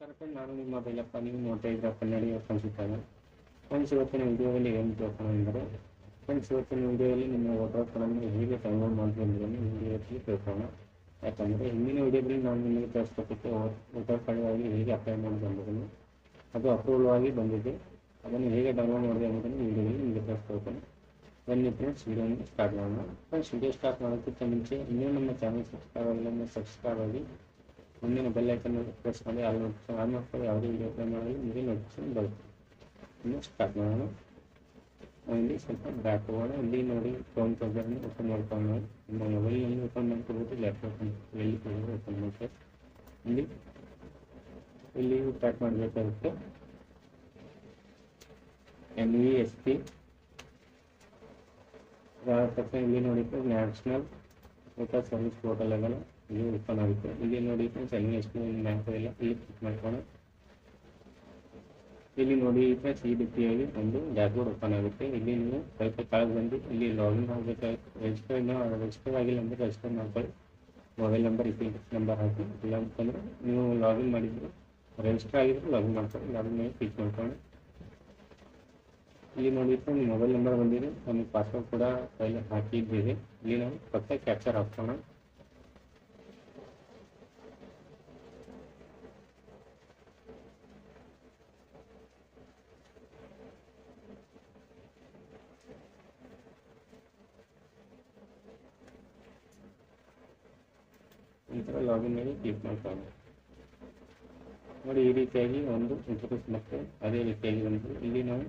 Friend ನಾನು ನಿಮ್ಮ ಬೈಲಪ್ಪ, ನೀವು ನೋಡ್ತಾ ಇದ್ರ ಕನ್ನಡಿ ಅನ್ಸುತ್ತಾನೆ ಫ್ರೆಂಡ್ಸ್, ಇವತ್ತಿನ ವಿಡಿಯೋದಲ್ಲಿ ಏನು ತಿಳ್ಕೊಂಡು ಅಂದರೆ ಫ್ರೆಂಡ್ಸ್, ಇವತ್ತಿನ ವಿಡಿಯೋದಲ್ಲಿ ನಿಮ್ಮ ಕಾರ್ಡನ್ನು ಹೇಗೆ ಡೌನ್ಲೋಡ್ ಮಾಡ್ಕೊಂಡು ವಿಡಿಯೋದಲ್ಲಿ ತಿಳ್ಕೊಳ್ಳೋಣ. ಯಾಕಂದರೆ ಹಿಂದಿನ ವಿಡಿಯೋದಲ್ಲಿ ನಾನು ನಿಮಗೆ ತೋರಿಸ್ಕೊಟ್ಟಿದ್ದೆ ವೋಟರ್ ಕಾರ್ಡ್ಗಾಗಿ ಹೇಗೆ ಅಪ್ಲೈ ಮಾಡೋದು ಎಂಬುದನ್ನು. ಅದು ಅಪ್ರೂವಲ್ ಆಗಿ ಬಂದಿದೆ. ಅದನ್ನು ಹೇಗೆ ಡೌನ್ಲೋಡ್ ಮಾಡಿದೆ ಅನ್ನೋದನ್ನು ವಿಡಿಯೋದಲ್ಲಿ ನಿಮಗೆ ತೋರಿಸ್ಕೊಳ್ತೇನೆ ಬನ್ನಿ ಫ್ರೆಂಡ್ಸ್, ವಿಡಿಯೋನ ಸ್ಟಾರ್ಟ್ ಮಾಡೋಣ. ಫ್ರೆಂಡ್ಸ್, ವಿಡಿಯೋ ಸ್ಟಾರ್ಟ್ ಮಾಡೋದಕ್ಕಿಂತ ಮುಂಚೆ ಇನ್ನೂ ನಮ್ಮ ಚಾನಲ್ ಸಬ್ಸ್ಕ್ರೈಬ್ ಆಗಿಲ್ಲ ಸಬ್ಸ್ಕ್ರೈಬ್ ಆಗಿ ಮುಂದಿನ ಬೆಲ್ ಐಕನ್ ಪ್ರೆಸ್ ಮಾಡಿ ಆಲ್ ನೋಟಿಫಿಕೇಶನ್ ಆನ್ ಮಾಡ್ಕೊಳ್ಳಿ, ಯಾವುದೇ ವಿಡಿಯೋ ಅಪ್ಲೈ ಮಾಡಲಿ ನಿಮಗೆ ನೋಟಿಫಿಕೇಶನ್ ಬರುತ್ತೆ. ಇನ್ನು ಸ್ಟಾರ್ಟ್ ಮಾಡೋಣ. ನಾವು ಇಲ್ಲಿ ಸ್ವಲ್ಪ ಬ್ಯಾಕ್ ಹೋಗೋಣ. ಇಲ್ಲಿ ನೋಡಿ ಕ್ರೋಮ್ ಬ್ರೌಸರ್ನ ಓಪನ್ ಮಾಡ್ಕೊಳ್ಳೋಣ. ನಿಮ್ಮ ಮೊಬೈಲ್ನಲ್ಲಿ ಓಪನ್ ಮಾಡ್ಕೊಬೋದು ಲ್ಯಾಪ್ಟಾಪ್ ಎಲ್ಲಿ ಕೊಡೋದು ಓಪನ್ ಮಾಡ್ತಾರೆ ಇಲ್ಲಿ ಇಲ್ಲಿ ಟೈಪ್ ಮಾಡಬೇಕಾಗುತ್ತೆ. ಎನ್ ವಿ ಎಸ್ ಪಿ ಅದಾದ ತಕ್ಷಣ ಇಲ್ಲಿ ನೋಡಿ ನ್ಯಾಷನಲ್ ವೋಟರ್ ಸರ್ವಿಸ್ ಪೋರ್ಟಲ್ ಆಗಲ್ಲ. ಇಲ್ಲಿ ಓಪನ್ ಆಗುತ್ತೆ ಇಲ್ಲಿ ನೋಡಿ ಫ್ರೆಂಡ್ಸ್ ಎಲ್ಲಿ ಎಷ್ಟು ಬ್ಯಾಂಕ್ ಎಲ್ಲ ಇಲ್ಲಿ ಕ್ಲಿಕ್ ಮಾಡ್ಕೊಂಡು ಇಲ್ಲಿ ನೋಡಿ ಫ್ರೆಂಡ್ಸ್ ಈ ರೀತಿಯಾಗಿ ಒಂದು ಡ್ಯಾಶ್ಬೋರ್ಡ್ ಓಪನ್ ಆಗುತ್ತೆ ಇಲ್ಲಿ ನೀವು ಸ್ವಲ್ಪ ಕೆಳಗೆ ಬಂದು ಇಲ್ಲಿ ಲಾಗಿನ್ ಆಗಬೇಕಾಗುತ್ತೆ ರಿಜಿಸ್ಟರ್ ಇನ್ನೂ ರಿಜಿಸ್ಟರ್ ಆಗಿಲ್ಲ ಅಂದರೆ ರಿಜಿಸ್ಟರ್ ಮಾಡ್ಕೊಳ್ಳಿ. ಮೊಬೈಲ್ ನಂಬರ್ ಇ ನಂಬರ್ ಹಾಕಿ. ಇಲ್ಲ ಅಂತಂದರೆ ನೀವು ಲಾಗಿನ್ ಮಾಡಿದ್ರು ರಿಜಿಸ್ಟರ್ ಆಗಿದ್ರೆ ಲಾಗಿನ್ ಮಾಡ್ಕೊಳ್ಳಿ. ಲಾಗಿನ್ ಮೇಲೆ ಕ್ಲಿಕ್ ಮಾಡ್ಕೊಳ್ಳಿ. ಇಲ್ಲಿ ನೋಡಿ ಫ್ರೆಂಡ್ ಮೊಬೈಲ್ ನಂಬರ್ ಬಂದಿದೆ. ನಮಗೆ ಪಾಸ್ವರ್ಡ್ ಕೂಡ ಫೈಲ್ ಹಾಕಿದ್ದೀವಿ. ಇಲ್ಲಿ ನಾವು ಪಕ್ಕ ಕ್ಯಾಪ್ಚರ್ ಹಾಕೋಣ ಈ ಥರ ಲಾಗಿನ್ ಮೇಲೆ ಕ್ಲಿಕ್ ಮಾಡ್ಕೊಳ್ಳೋಣ ನೋಡಿ, ಈ ರೀತಿಯಾಗಿ ಒಂದು ಇಂಟರ್ಫೇಸ್ ಮತ್ತೆ ಅದೇ ರೀತಿಯಾಗಿ ಒಂದು ಇಲ್ಲಿ ನಾವು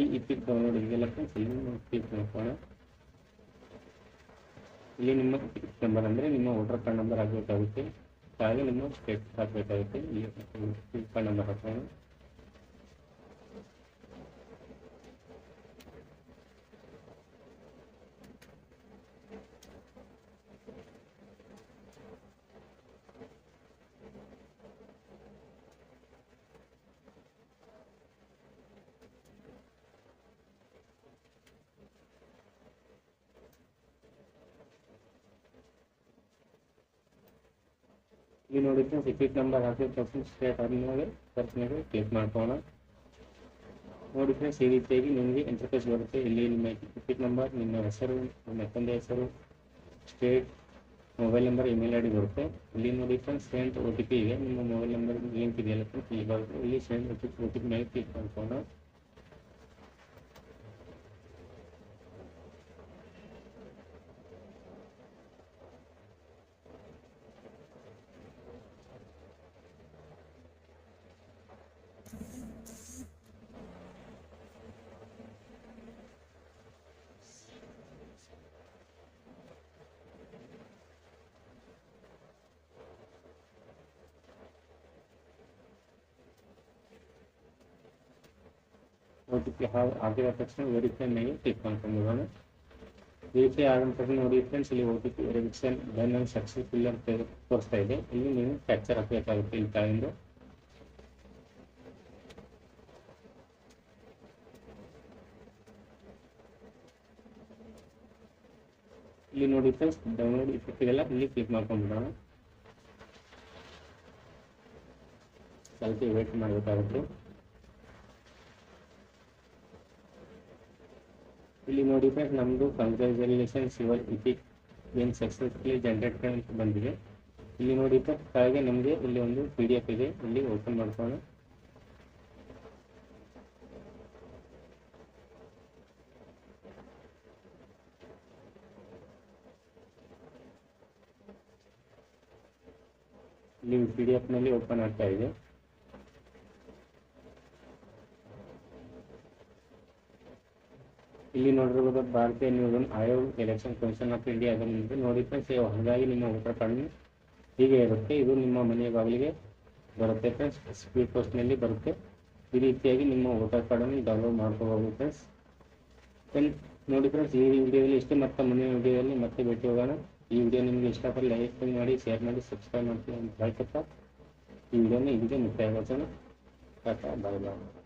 ಈ ಇಪಿಕ್ ಡೌನ್ಲೋಡ್ ಇದೆಲ್ಲ ಫ್ರೆಂಡ್ಸ್ ಇಲ್ಲಿ ನಾವು ಕ್ಲಿಕ್ ಮಾಡ್ಕೊಳ್ಳೋಣ. ಇಲ್ಲಿ ನಿಮ್ಮ ನಂಬರ್ ಅಂದರೆ ನಿಮ್ಮ ವೋಟರ್ ಕಾರ್ಡ್ ನಂಬರ್ ಹಾಕಬೇಕಾಗುತ್ತೆ ಹಾಗೆ ನಿಮ್ಮ ಸ್ಟೇಟ್ ಹಾಕಬೇಕಾಗುತ್ತೆ. ಕ್ರೆಡಿಟ್ ಕಾರ್ಡ್ ನಂಬರ್ ಹಾಕೋಣ. ಇಲ್ಲಿ ನೋಡಿ ಸಿಪಿಟ್ ನಂಬರ್ ಹಾಕಿದ ಪರ್ಸೆಂಟ್ ಸ್ಟೇಟ್ ಆದ್ಮೇಲೆ ಮೇಲೆ ಕ್ಲಿಕ್ ಮಾಡ್ಕೋಣ ನೋಡಿ ಫ್ರೆಂಡ್ಸ್ ಈ ರೀತಿಯಾಗಿ ನಿಮಗೆ ಇಂಟರ್ಫೇಸ್ ಬರುತ್ತೆ. ಇಲ್ಲಿ ನಿಮ್ಮ ಇಪಿಕ್ ನಂಬರ್ ನಿಮ್ಮ ಹೆಸರು, ನಿಮ್ಮ ತಂದೆ ಹೆಸರು state mobile number email I D ಬರುತ್ತೆ. ಇಲ್ಲಿ ನೋಡಿ friends sent O T P ಇದೆ. ನಿಮ್ಮ ಮೊಬೈಲ್ ನಂಬರ್ ಲಿಂಕ್ ಇದೆಯಲ್ಲ ಫ್ರೆಂಡ್ಸ್ ಇಲ್ಲಿ ಬರುತ್ತೆ ಇಲ್ಲಿ ಸೆಂಟ್ ಒ ಟಿ ಪಿ ಮೇಲೆ ಕ್ಲಿಕ್ ಮಾಡ್ಕೋಣ ಒ ಟಿ ಪಿ ಹಾಕಿದ ತಕ್ಷಣ ವೆರಿಫೈ ಮೇಲೆ ಕ್ಲಿಕ್ ಮಾಡ್ಕೊಂಡ್ಬಿಡೋಣ ವೆರಿಫೈ ಆದ ತಕ್ಷಣ ನೋಡಿ ಫ್ರೆಂಡ್ಸ್ ಇಲ್ಲಿ O T P verification done and successful ಅಂತ ತೋರಿಸ್ತಾ ಇದೆ ಇಲ್ಲಿ ನೀವು ಕ್ಯಾಪ್ಚರ್ ಹಾಕಬೇಕಾಗುತ್ತೆ ಇಲ್ಲಿ ಕೆಳಗಿಂದ ಇಲ್ಲಿ ನೋಡಿ ಫ್ರೆಂಡ್ಸ್ ಡೌನ್ಲೋಡ್ ಇಫೆಕ್ಟಿಗೆಲ್ಲ ಇಲ್ಲಿ ಕ್ಲಿಕ್ ಮಾಡ್ಕೊಂಡ್ಬಿಡೋಣ ಸ್ವಲ್ಪ ವೇಟ್ ಮಾಡಬೇಕಾಗುತ್ತೆ ಇಲ್ಲಿ ನೋಡಿ ಫ್ರೆಂಡ್ ನಮ್ಮದು ಕಂಗ್ರ್ಯಾಚುಲೇಷನ್ ಯುವರ್ ಇಪಿಕ್ ಏನು ಸಕ್ಸಸ್ಫುಲಿ ಜನರೇಟ್ ಅಂತ ಬಂದಿದೆ. ಇಲ್ಲಿ ನೋಡಿ ಫ್ರೆಂಡ್ ಹಾಗೆ ನಮಗೆ ಇಲ್ಲಿ ಒಂದು ಪಿ ಡಿ ಎಫ್ ಇದೆ. ಇಲ್ಲಿ ಓಪನ್ ಮಾಡ್ಕೊಳ್ಳೋಣ. ಇಲ್ಲಿ ಪಿ ಡಿ ಎಫ್ನಲ್ಲಿ ಓಪನ್ ಆಗ್ತಾ ಇದೆ. ಇಲ್ಲಿ ನೋಡಿರ್ಬೋದು ಭಾರತೀಯ ನ್ಯೂಸ್ ಆಯೋಗ ಎಲೆಕ್ಷನ್ ಕಮಿಷನ್ ಆಫ್ ಇಂಡಿಯಾ ನೋಡಿ ಫ್ರೆಂಡ್ಸ್ ಹಾಗಾಗಿ ನಿಮ್ಮ ವೋಟರ್ ಕಾರ್ಡ್ ಹೀಗೆ ಇರುತ್ತೆ. ಇದು ನಿಮ್ಮ ಮನೆಯ ಬಾಗಿಲಿಗೆ ಬರುತ್ತೆ ಫ್ರೆಂಡ್ಸ್ ಸ್ಪೀಡ್ ಪೋಸ್ಟ್ನಲ್ಲಿ ಬರುತ್ತೆ. ಈ ರೀತಿಯಾಗಿ ನಿಮ್ಮ ವೋಟರ್ ಕಾರ್ಡನ್ನು ಡೌನ್ಲೋಡ್ ಮಾಡ್ಕೋಬಹುದು ಫ್ರೆಂಡ್ಸ್ ದೆನ್ ನೋಡಿ ಫ್ರೆಂಡ್ಸ್ ಈ ವಿಡಿಯೋದಲ್ಲಿ ಇಷ್ಟೇ. ಮತ್ತೆ ಮುಂದಿನ ವಿಡಿಯೋದಲ್ಲಿ ಮತ್ತೆ ಭೇಟಿ ಹೋಗೋಣ. ಈ ವಿಡಿಯೋ ನಿಮಗೆ ಇಷ್ಟ ಆದರೆ ಲೈಕ್ ಮಾಡಿ ಶೇರ್ ಮಾಡಿ ಸಬ್ಸ್ಕ್ರೈಬ್ ಮಾಡ್ತೀನಿ ಅಂತ ಈ ವಿಡಿಯೋನ ಇಲ್ಲಿಗೆ ಮುಕ್ತಾಯ ಮಾಡೋಣ ಟಾಟಾ ಬಾಯ್ ಬಾಯ್